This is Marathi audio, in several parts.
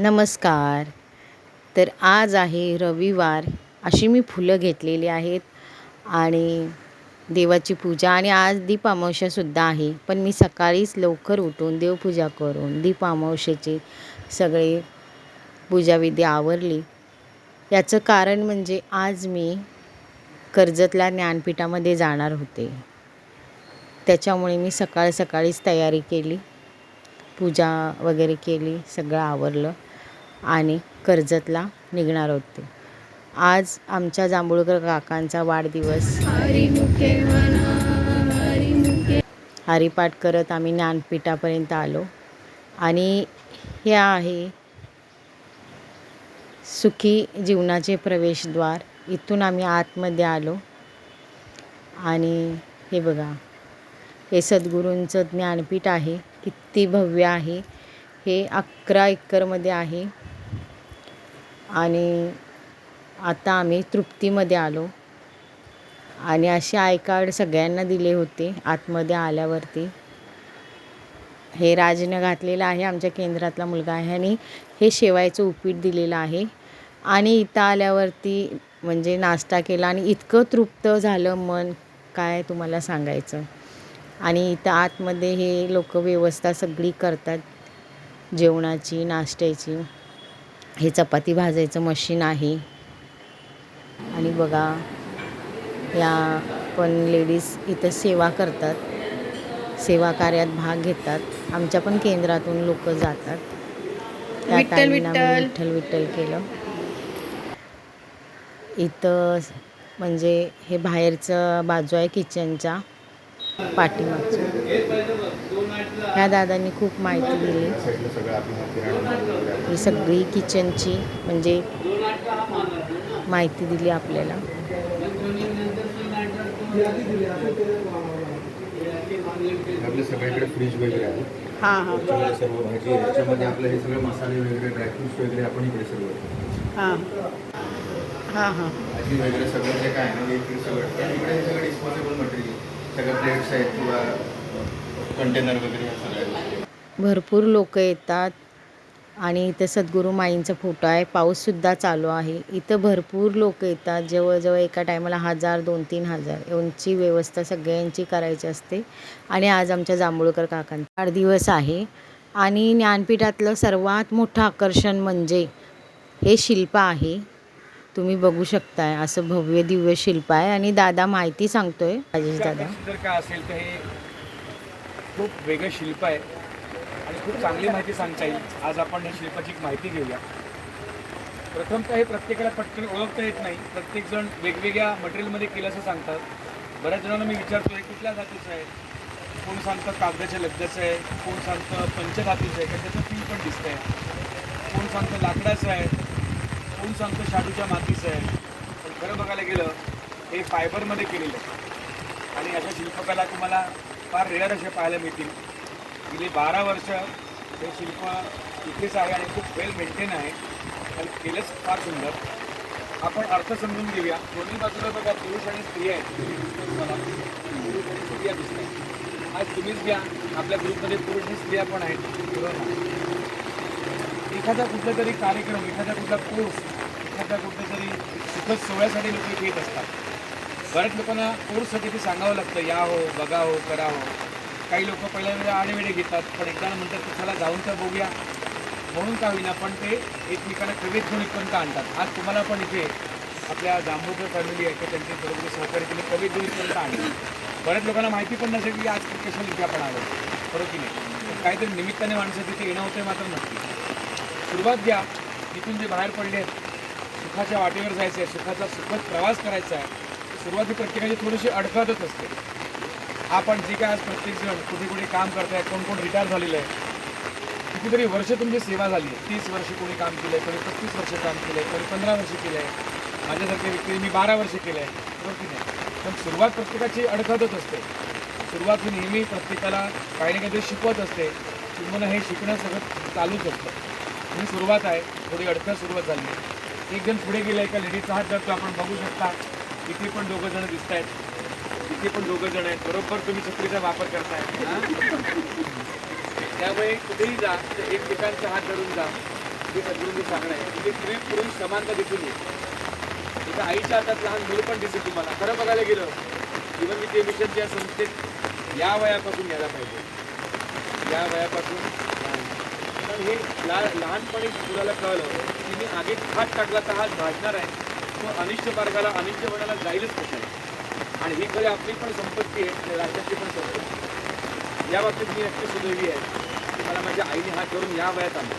नमस्कार. तर आज आहे रविवार अशी मी फुलं घेतलेली आहेत आणि देवाची पूजा आणि आज दीपामावश्यासुद्धा आहे. पण मी सकाळीच लवकर उठून देवपूजा करून दीप अमावस्येची सगळे पूजाविधी आवरली. याचं कारण म्हणजे आज मी कर्जतला ज्ञानपीठामध्ये जाणार होते. त्याच्यामुळे मी सकाळ सकाळीच तयारी केली. पूजा वगैरे केली सगळं आवरलं. आणि कर्जतला निघणार होते. आज आमच्या जांभूळकर काकांचा वाढदिवस. हरिपाठ करत आम्ही ज्ञानपीठापर्यंत आलो. आणि हे आहे सुखी जीवनाचे प्रवेशद्वार. इथून आम्ही आतमध्ये आलो. आणि हे बघा हे सद्गुरूंचं ज्ञानपीठ आहे. किती भव्य आहे. हे अकरा एकरमध्ये आहे. आणि आता आम्ही तृप्तीमध्ये आलो. आणि असे आय कार्ड सगळ्यांना दिले होते आतमध्ये आल्यावरती. हे राजनं घातलेलं आहे आमच्या केंद्रातला मुलगा आहे आणि हे शेवायचं उपीट दिलेलं आहे. आणि इथं आल्यावरती म्हणजे नाश्ता केला आणि इतकं तृप्त झालं मन काय तुम्हाला सांगायचं? आणि इथं आतमध्ये हे लोक व्यवस्था सगळी करतात जेवणाची नाश्त्याची. हे चपाती भाजायचं मशीन आहे. आणि बघा या पण लेडीज इथं सेवा करतात. सेवा कार्यात भाग घेतात. आमच्या पण केंद्रातून लोक जातात. विठ्ठल. विठ्ठल. विठ्ठल केलं. इथं म्हणजे हे बाहेरचं बाजू आहे किचनच्या पाठीमागचं. ह्या दादांनी खूप माहिती दिली. ही सगळी किचनची म्हणजे माहिती दिली आपल्याला. आपले सगळीकडे फ्रीज वगैरे आहे हां हां. सर्व भाजी आपले हे सगळे मसाले वगैरे ड्रायफ्रुट्स वगैरे आपण इकडे सर्व हां. हां हां. भाजी वगैरे सगळं जे काय आहे ना इकडे सगळं इकडे हे सगळं डिस्पोजेबल मटेरियल सगळं प्लेट्स आहेत किंवा कंटेनर वगैरे सगळ्या. भरपूर लोक येतात आणि इथं सद्गुरू माईंचा फोटो आहे. पाऊससुद्धा चालू आहे. इथं भरपूर लोक येतात. जवळजवळ एका टायमाला हजार दोन तीन हजार. यांची व्यवस्था सगळ्यांची करायची असते. आणि आज आमच्या जांभूळकर काकांचा. वाढदिवस आहे. आणि ज्ञानपीठातलं सर्वात मोठं आकर्षण म्हणजे हे शिल्प आहे. तुम्ही बघू शकताय. असं भव्य दिव्य शिल्प आहे. आणि दादा माहिती सांगतोय. राजेश दादा. जर काय असेल तर हे खूप वेगळं शिल्प आहे. आणि खूप चांगली माहिती सांगता येईल. आज आपण या शिल्पाची माहिती घेऊया. प्रथमतः हे प्रत्येकाला पटकन ओळखता येत नाही. प्रत्येकजण वेगवेगळ्या मटेरियलमध्ये केलं असं सांगतात. बऱ्याच जणांना मी विचारतो आहे कुठल्या जातीचं आहे? कोण सांगतं कागदाच्या लगद्याचं आहे? कोण सांगतं पंचधातूचं आहे? का त्याचं फील पण दिसतंय? कोण सांगतं लाकडाचं आहे? कोण सांगतं शाडूच्या मातीचं आहे? पण खरं बघायला गेलं हे फायबरमध्ये केलेलं आहे. आणि अशा शिल्पकला तुम्हाला फार रेअर अशा पाहायला मिळतील. गेली बारा वर्ष हे शिल्प इथेच आहे आणि खूप वेल मेंटेन आहे. आणि केलंच फार सुंदर. आपण अर्थ समजून घेऊया. दोन्ही बाजूला बघा पुरुष आणि स्त्री आहेत. मला पुरुष आणि स्त्रिया दिसतात. आज तुम्हीच घ्या. आपल्या ग्रुपमध्ये पुरुष आणि स्त्रिया पण आहेत. एखादा कुठला तरी कार्यक्रम एखादा कुठला कोर्स एखादा कुठल्या तरी सुखद सोहळ्यासाठी लोक येत असतात. बऱ्याच लोकांना कोर्ससाठी ते सांगावं लागतं या हो बघा हो करा हो. काही लोक पहिल्यांदा आडेवेडे घेतात पण एकदा म्हणतात की चला जाऊन तर बघूया. म्हणून का होईना पण ते एकमेकांना कवेत घेऊन इथपर्यंत आणतात? आज तुम्हाला पण इथे आपल्या दामोदर फॅमिली आहे तर त्यांचे बरोबर सहकार्य केले कवेत घेऊन इथपर्यंत आणले बऱ्याच लोकांना माहिती पण नसेल की आज कशाला इथे आपण आलो. बरोबर की नाही? काहीतरी निमित्ताने माणसं तिथे येणं होतं मात्र नक्की. सुरुवात घ्या. तिथून जे बाहेर पडले आहेत सुखाच्या वाटेवर जायचं आहे सुखाचा सुखद प्रवास करायचा आहे. सुरुवाती प्रत्येकाची थोडीशी अडखळतच असते. आपण जे काय आज प्रत्येकजण कुठे कुठे काम करताय कोण कोण रिटायर झालेलं आहे कितीतरी वर्ष तुमची सेवा झाली आहे. तीस वर्ष कोणी काम केलं आहे कोणी पस्तीस वर्ष काम केलं आहे कोणी पंधरा वर्ष केलं आहे माझ्यासारख्या व्यक्तीने मी बारा वर्ष केलं आहे बरोबर की नाही? पण सुरुवात प्रत्येकाची अडखळतच असते. सुरुवात ही नेहमी प्रत्येकाला काही ना काहीतरी शिकवत असते. तुम्हाला हे शिकणं सगळं चालूच असतं. ही सुरुवात आहे. थोडी अडखळ सुरुवात झाली आहे. एक जण पुढे गेलं एका लेडीचा हात जातो आपण बघू शकता इथे पण दोघं जण दिसत आहेत इथे पण दोघं जण आहेत. बरोबर तुम्ही छत्रीचा वापर करताय. त्यामुळे कुठेही जा तर एकमेकांचा हात धरून जा. हे सद्गुरूंनी सांगणं आहे. तिथे स्त्री पुरुष समानता दिसून येईल. इथं आईच्या हातात लहान मुलं पण दिसेल तुम्हाला. खरं बघायला गेलं जीवन विद्या मिशनच्या संस्थेत या वयापासून यायला पाहिजे. या वयापासून हे ला लहानपणी मुलाला कळलं की मी आगीत हात टाकला तर हात भाजणार आहे. मग अनिष्ट मार्गाला अनिष्ट वनाला जाईलच कशाला? आणि ही खरी आपली पण संपत्ती आहे आणि राज्याची पण संपत्ती या बाबतीत मी नक्की सुदैवी आहे. की मला माझ्या आईने हात करून या वयात आणला.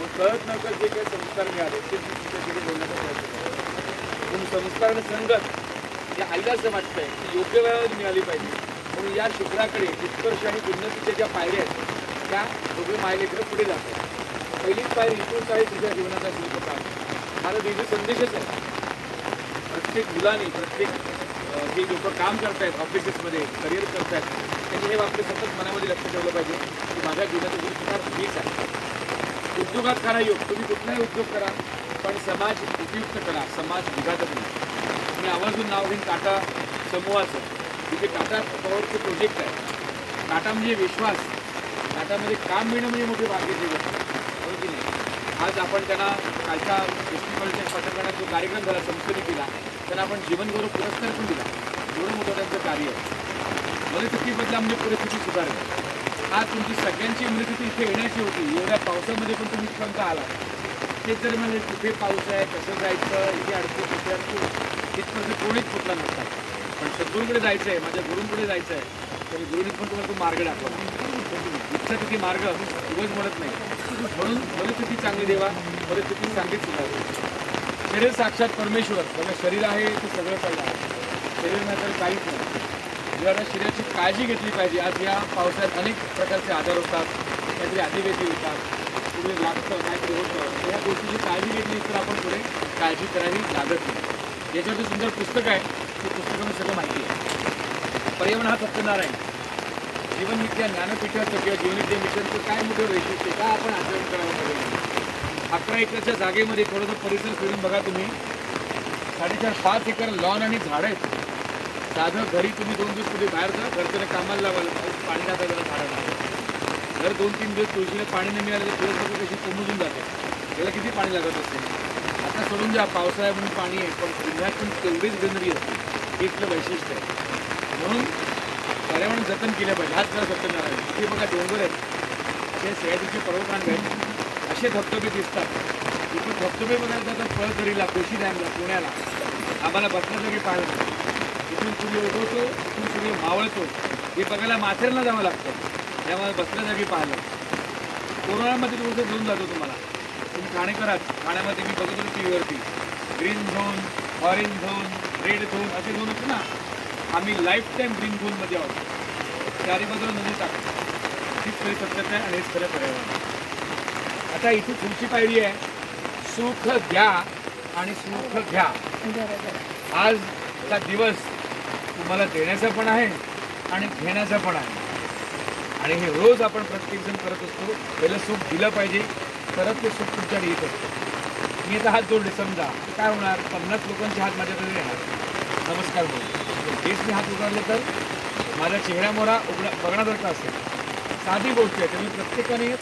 मग कळत नव्हतं जे काही संस्कार मिळाले ते मी तिच्याकडे बोलण्याचा प्रयत्न करतो संस्कार आणि संगत या आईला असं आहे की योग्य वेळावर मिळाली पाहिजे. म्हणून या शुक्राकडे उत्कर्ष आणि उन्नतीच्या ज्या पायऱ्या आहेत त्या दोघे मायलेकडे पुढे जातात. पहिलीच पायरी इथून काही तुझ्या जीवनाचा शिल्पकार माझा देवी संदेशच आहे. प्रत्येक मुलाने प्रत्येक जे लोक काम करतायत ऑफिसेसमध्ये करिअर करतायत त्यांनी हे बाबतीत सतत मनामध्ये लक्ष ठेवलं पाहिजे की माझ्या जीवनाचा शिल्पकार मीच आहे. उद्योगात करा योग तुम्ही कुठलाही उद्योग करा पण समाज उपयुक्त करा समाज विघातक नाही मी आवर्जून नाव घेईन टाटा समूहाचं तिथे टाटा पॉवरचे प्रोजेक्ट आहे. टाटा म्हणजे विश्वास. टाटामध्ये काम मिळणं म्हणजे मोठी भाग्याची गोष्ट. हो की नाही? आज आपण त्यांना कालच्या फेस्टिवलच्या पत्रकारात जो कार्यक्रम झाला संस्थेने केला त्यांना आपण जीवनगौरव पुरस्कार पण दिला. एवढं मोठं त्यांचं कार्य आहे. मनस्थितीबद्दल म्हणजे परिस्थिती सुधारली आज तुमची सगळ्यांची मनस्थिती इथे येण्याची होती. एवढ्या पावसामध्ये पण तुम्ही इथपर्यंत आला तेच जर म्हणजे कुठे पाऊस आहे कसं जायचं इथे अडकू कुठे अडकू तिथपर्यंत कोणीच कुठला नसता. पण सद्गुरूकडे जायचं आहे माझ्या गुरूंकडे जायचं आहे तर गुरुनी पण तुम्हाला तो मार्ग दाखवला. इच्छा तिथे मार्ग उगच म्हणत नाही. म्हणून परिस्थिती चांगली देवा परिस्थिती चांगलीच सुधारली शरीर साक्षात परमेश्वर. बघा शरीर आहे ते सगळं काही आहे शरीर नाही तर काहीच नाही. म्हणजे जेव्हा शरीराची काळजी घेतली पाहिजे. आज या पावसाळ्यात अनेक प्रकारचे आजार होतात काहीतरी अतिवेदी होतात. पुढे लागतं काहीतरी होतं. या गोष्टीची काळजी घेतली तर आपण पुढे काळजी करावी लागत नाही. याच्यावरती सुंदर पुस्तक आहे. ते पुस्तकामध्ये सगळं माहिती आहे. पर्यावरण हा सत्यनारायण जीवन विद्या ज्ञानपीठाचं किंवा जीवन विद्या मिशनचं काय मोठं वैशिष्ट्य काय आपण आचरण करावं पाहिजे अकरा एकरच्या जागेमध्ये थोडंसं परिसर फिरून बघा तुम्ही. साडेचार पाच एकर लॉन आणि झाडं आहेत. साधं घरी तुम्ही दोन दिवस कुठे बाहेर जा घरच्याला कामाला लावायला पाणी जाता जरा झाडांना जर दोन तीन दिवस तुळशीला पाणी नाही मिळालं तर तुळस कशी कोमजून जाते त्याला किती पाणी लागत असते? आता सोडून द्या पावसाळ्या म्हणून पाणी आहे पण जिल्ह्यात पण तेवढीच गंदगी असते हे इथलं वैशिष्ट्य आहे. म्हणून पर्यावरण जतन केलं पाहिजे. हाच खरं सत्यनारायण हे बघा डोंगर आहेत. हे सह्याद्रीचे पर्वतरांग आहेत. असे धबधबे दिसतात. इथे धबधबे बघायला जातात पळघरीला कोशी डॅमला पुण्याला. आम्हाला बसण्यासाठी पाहिलं इथून सूर्य उगवतो इथून सूर्य मावळतो. हे बघायला माथेरला जावं लागतं. त्यामुळे बसल्या पाहिलं कोरोनामध्ये दिवस घेऊन जातो तुम्हाला. तुम्ही ठाणेकरात ठाण्यामध्ये मी बघितलं होतो T व्हीवरती green zone orange zone red zone असे झोन होते ना. आम्ही लाईफ टाईम ग्रीन झोनमध्ये आहोत. चारी बाजूला नदी टाकतो. हीच खरी सत्यता आहे आणि हेच खरं पर्यावरण आहे. आता इथे पुढची पायरी आहे. सुख घ्या आणि सुख घ्या. आजचा दिवस तुम्हाला देण्याचा पण आहे आणि घेण्याचा पण आहे. आणि हे रोज आपण प्रत्येकजण करत असतो पहिलं सुख दिलं पाहिजे तरच ते सुख तुमच्या येत असतं. मी आता हात जोडले समजा. तर काय होणार? पन्नास लोकांचे हात माझ्याकडे येणार नमस्कार म्हणून तेच मी हात उघडले तर माझ्या चेहऱ्यामोरा उघडा बघण्यासारखा असेल. साधी गोष्ट आहे तर मी प्रत्येकाने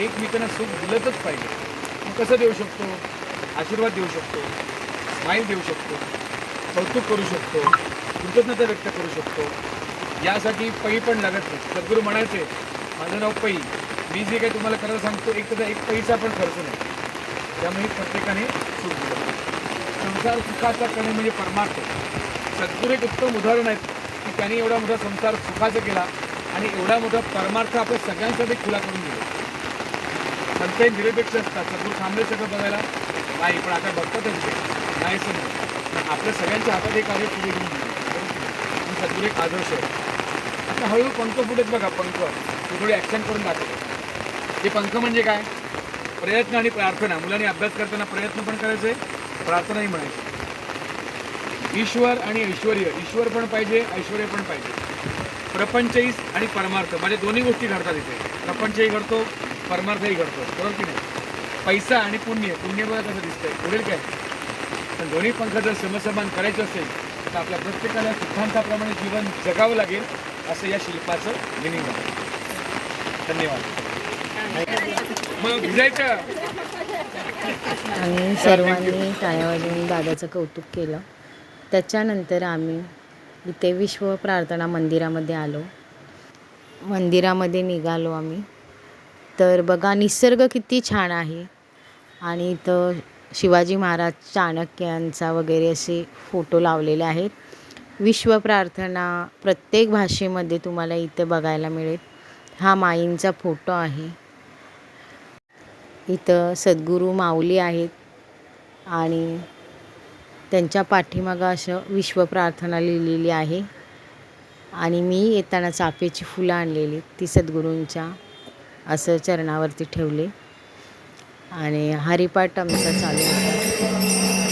एकमेकांना सुख दिलंच पाहिजे. मग कसं देऊ शकतो? आशीर्वाद देऊ शकतो. स्माईल देऊ शकतो. कौतुक करू शकतो. कृतज्ञता व्यक्त करू शकतो. यासाठी पै पण लागत नाही. सद्गुरू म्हणायचे माझं नाव पै. मी जे काही तुम्हाला करायला सांगतो एक त्याचा एक पैसा पण खर्च नाही. त्यामुळे प्रत्येकाने सुख दिलं संसार सुखाचा करणे म्हणजे परमार्थ. सद्गुरू एक उत्तम उदाहरण आहेत की त्यांनी एवढा मोठा संसार सुखाचा केला आणि एवढा मोठा परमार्थ आपल्या सगळ्यांसाठी खुला करून दिला. संतही निरपेक्ष असतात. सद्गुरू थांबले सगळं बघायला नाही पण आता बघतातच नाही असं पण आपल्या सगळ्यांच्या हातात हे कार्य पुढे घेऊन आणि सद्गुरू एक आदर्श आहे. आता हळूहळू पंख फुटत बघा पंख. ते थोडी ॲक्शन करून दाखवतो. ते पंख म्हणजे काय? प्रयत्न आणि प्रार्थना. मुलांनी अभ्यास करताना प्रयत्न पण करायचे प्रार्थनाही म्हणायची. ईश्वर आणि ऐश्वर ईश्वर पण पाहिजे ऐश्वर्य पण पाहिजे. प्रपंचही आणि परमार्थ. म्हणजे दोन्ही गोष्टी घडतात इथे. प्रपंचही घडतो परमार्थही घडतो बरोबर की नाही? पैसा आणि पुण्य पुण्य बघा कसं दिसतंय. पुढील काय? पण दोन्ही पंख जर समसमान करायचं असेल तर आपल्या प्रत्येकाला सिद्धांताप्रमाणे जीवन जगावं लागेल असं या शिल्पाचं मिनिंग आहे. धन्यवाद. मग भिजायचं? आणि सर्वांनी टाळ्या वाजवून दादाचं कौतुक केलं. त्याच्यानंतर आम्ही इथे विश्व प्रार्थना मंदिरामध्ये आलो. मंदिरामध्ये निघालो आम्ही. तर बघा निसर्ग किती छान आहे. आणि इथं शिवाजी महाराज चाणक्यांचा वगैरे असे फोटो लावलेले आहेत. विश्व प्रार्थना प्रत्येक भाषेमध्ये तुम्हाला इथे बघायला मिळेल. हा माईंचा फोटो आहे. इथं सद्गुरू माऊली आहेत. आणि त्यांच्या पाठीमागं असं विश्व प्रार्थना लिहिलेली आहे. आणि मी येताना चाफेची फुलं आणलेली ती सद्गुरूंच्या. असं चरणावरती ठेवले. आणि हरिपाठ आमचा चालू होता.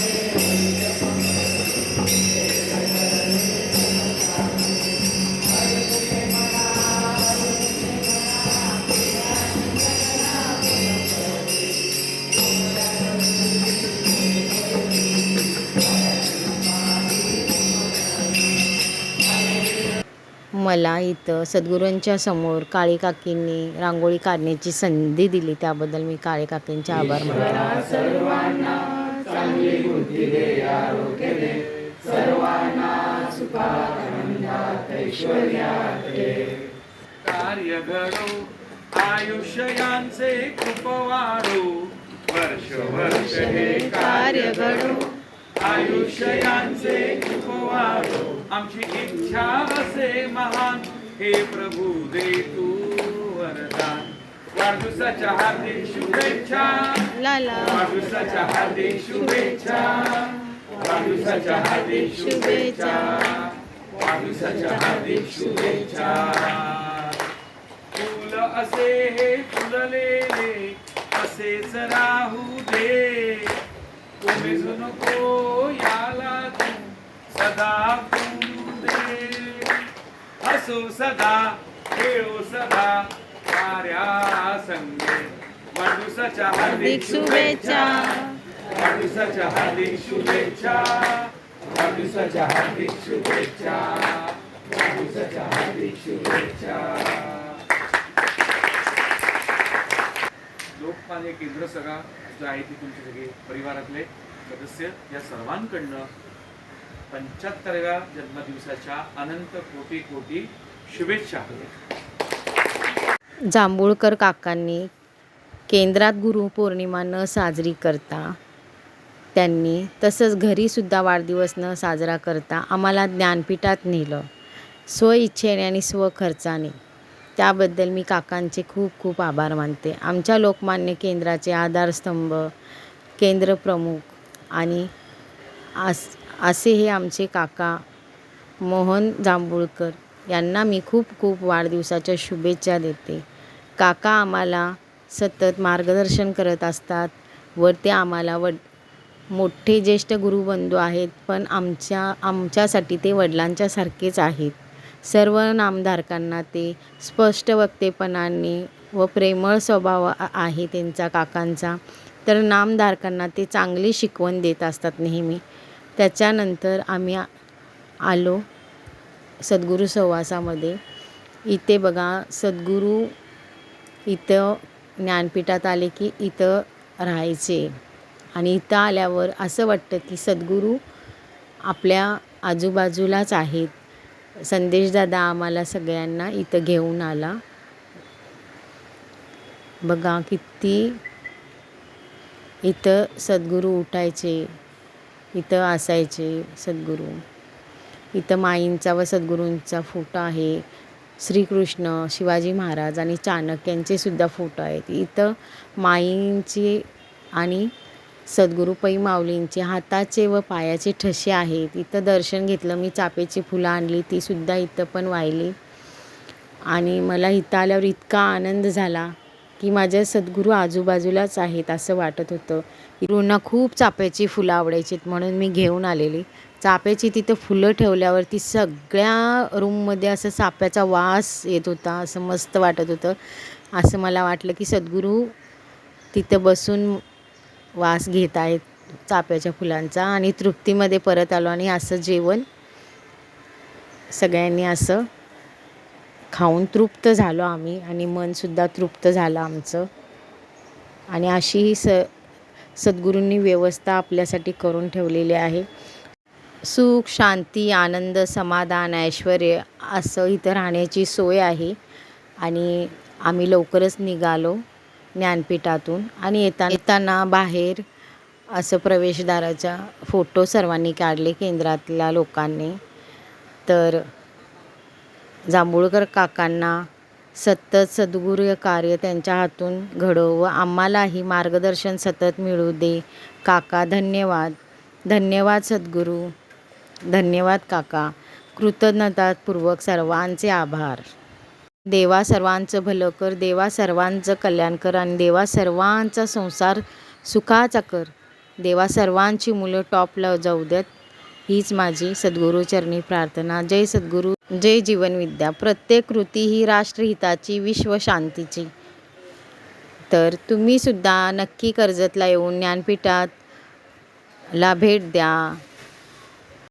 मला इथं सद्गुरूंच्या समोर काळी काकींनी रांगोळी काढण्याची संधी दिली त्याबद्दल मी काळे काकींचे आभार मानतो. कार्य घडो आयुष्यांचे खूप वाढो. वर्ष वर्ष हे कार्य घडो. आयुष्यांचे खूप वाढो आमची इच्छा असे महान. हे प्रभू दे तू वरदान. वाढदिवसाच्या हार्दिक शुभेच्छा. वाढदिवसाच्या हार्दिक शुभेच्छा. वाढदिवसाच्या हार्दिक शुभेच्छा. वाढदिवसाच्या हार्दिक शुभेच्छा. फुल असे हे फुललेले. असेच राहू दे. कोमेजू नको याला तू सदा दे हसू सदा खेळू सदा साऱ्या संगे हार्दिक शुभेच्छा वाढदिवसाच्या हार्दिक शुभेच्छा हार्दिक शुभेच्छा हार्दिक शुभेच्छा। लोकमान्य केंद्र सगळा जे आहे ती तुमचे सगळे परिवारातले सदस्य. या सर्वांकडनं पंच्याहत्तराव्या जन्मदिवसाच्या अनंत कोटी कोटी शुभेच्छा. जांभूळकर काकांनी केंद्रात गुरुपौर्णिमा न साजरी करता. त्यांनी तसंच घरीसुद्धा वाढदिवस न साजरा करता. आम्हाला ज्ञानपीठात नेलं. स्वइच्छेने आणि स्वखर्चाने त्याबद्दल मी काकांचे खूप खूप आभार मानते. आमच्या लोकमान्य केंद्राचे आधारस्तंभ केंद्रप्रमुख आणि आस असे हे आमचे काका मोहन जांभूळकर यांना मी खूप खूप वाढदिवसाच्या शुभेच्छा देते. काका आम्हाला सतत मार्गदर्शन करत असतात. व ते आम्हाला वड मोठे ज्येष्ठ गुरुबंधू आहेत पण आमच्या आमच्यासाठी ते वडिलांच्यासारखेच आहेत. सर्व नामधारकांना ते स्पष्ट वक्तेपणाने व प्रेमळ स्वभाव आहे त्यांचा काकांचा. तर नामधारकांना ते चांगली शिकवण देत असतात नेहमी. त्याच्यानंतर आम्ही आलो सद्गुरू सहवासामध्ये इथे बघा सद्गुरू इथं ज्ञानपीठात आले की इथं राहायचे. आणि इथं आल्यावर असं वाटतं की सद्गुरू आपल्या आजूबाजूलाच आहेत. संदेशदादा आम्हाला सगळ्यांना इथं घेऊन आला. बघा किती इथं सद्गुरू उठायचे इथं असायचे सद्गुरू. इथं माईंचा व सद्गुरूंचा फोटो आहे. श्रीकृष्ण शिवाजी महाराज आणि चाणक्यांचे सुद्धा फोटो आहेत. इथं माईंचे आणि सद्गुरू पै माऊलींचे हाताचे व पायाचे ठसे आहेत. इथं दर्शन घेतलं मी चापेची फुलं आणली ती सुद्धा इथं पण वाहिली. आणि मला इथं आल्यावर इतका आनंद झाला की माझ्या सद्गुरू आजूबाजूलाच आहेत असं वाटत होतं. गुरूंना खूप चाप्याची फुलं आवडायची म्हणून मी घेऊन आलेली. चाप्याची तिथं फुलं ठेवल्यावरती सगळ्या रूममध्ये असं चाप्याचा वास येत होता असं मस्त वाटत होतं. असं मला वाटलं की सद्गुरू तिथं बसून वास घेत आहेत चाफ्याच्या फुलांचा आणि तृप्तीमध्ये परत आलो आणि असं जेवण सगळ्यांनी असं खाऊन तृप्त झालो आम्ही आणि मनसुद्धा तृप्त झालं आमचं. आणि अशी ही स सद्गुरूंनी व्यवस्था आपल्यासाठी करून ठेवलेली आहे. सुख शांती आनंद समाधान ऐश्वर असं इथं राहण्याची सोय आहे आणि आम्ही लवकरच निघालो. ज्ञानपीठातून. आणि येता येताना बाहेर असं प्रवेशद्वाराचा फोटो सर्वांनी काढले केंद्रातल्या लोकांनी. तर जांभूळकर काकांना सतत सद्गुरू कार्य त्यांच्या हातून घडो व आम्हालाही मार्गदर्शन सतत मिळू दे. काका धन्यवाद. धन्यवाद सद्गुरू. धन्यवाद काका. कृतज्ञतापूर्वक सर्वांचे आभार. देवा सर्वांचं भलं कर देवा सर्वांचं कल्याण कर आणि देवा सर्वांचा संसार सुखाचा कर. देवा सर्वांची मुलं टॉपला जाऊ देत. हीच माझी सद्गुरूचरणी प्रार्थना. जय सद्गुरू जय जीवनविद्या प्रत्येक कृती ही राष्ट्रहिताची विश्वशांतीची. तर तुम्हीसुद्धा नक्की कर्जतला येऊन ज्ञानपीठात ला भेट द्या.